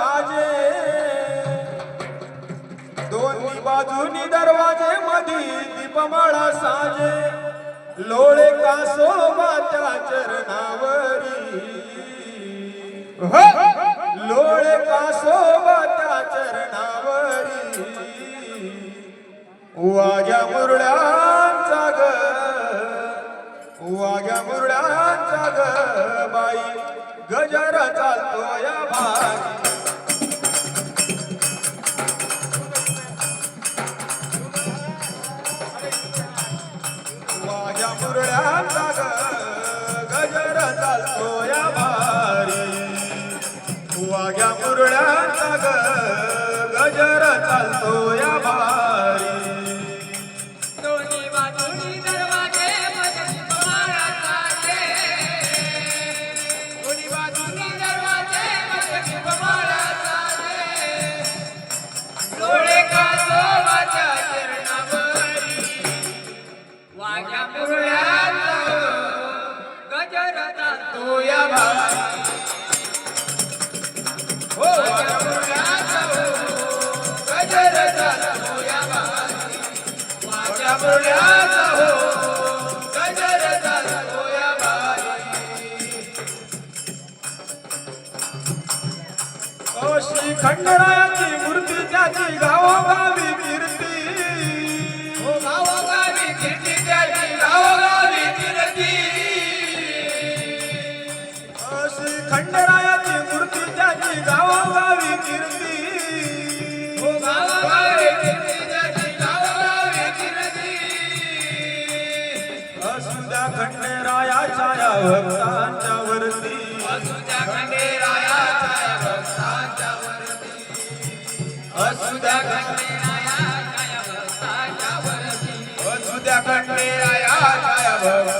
साजे दोन्ही बाजूनी दरवाजे मधी दीपमाळा साजे। लोळे कासोबाच्या चरणावरी। हो! लोळे कासोबाच्या चरणावरी। वाग्या मुरड्यांचा ग वाग्या मुरड्यांचा ग बाई गजर चालतो या भागी। वाघ्या मुरळ्यांचा गजर चालतो या भारी. वाघ्या मुरळ्यांचा गजर चालतो या भारी. दोन्ही बाजूनी दरवाजे दोन्ही बाजूनी खंडरायाची मूर्ती त्याची गावोगावी. खंडरायाची मूर्ती त्याची गावोगावी कीर्ती. हो गावोगावी कीर्ती त्याची गावोगावी कीर्ती. असुद्या खंडरायाच्या या भक्तांच्या वरती. वसुद्या खंडेरायाच्या भक्तांच्या वरती. असुद्या खंडेरायाच्या भक्तांच्या वरती. असुद्या खंडरायाच्या या भक्तांच्या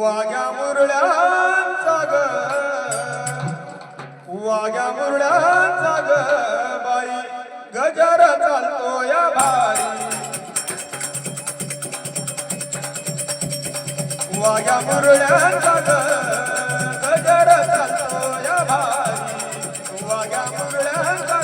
वाग्या मुरड्यांचा ग. वाग्या मुरड्यांचा ग बाई. गजर चालतो या भारी वाग्या मुरड्यांचा ग. गजर चालतो या भारी वाग्या मुरड्यांचा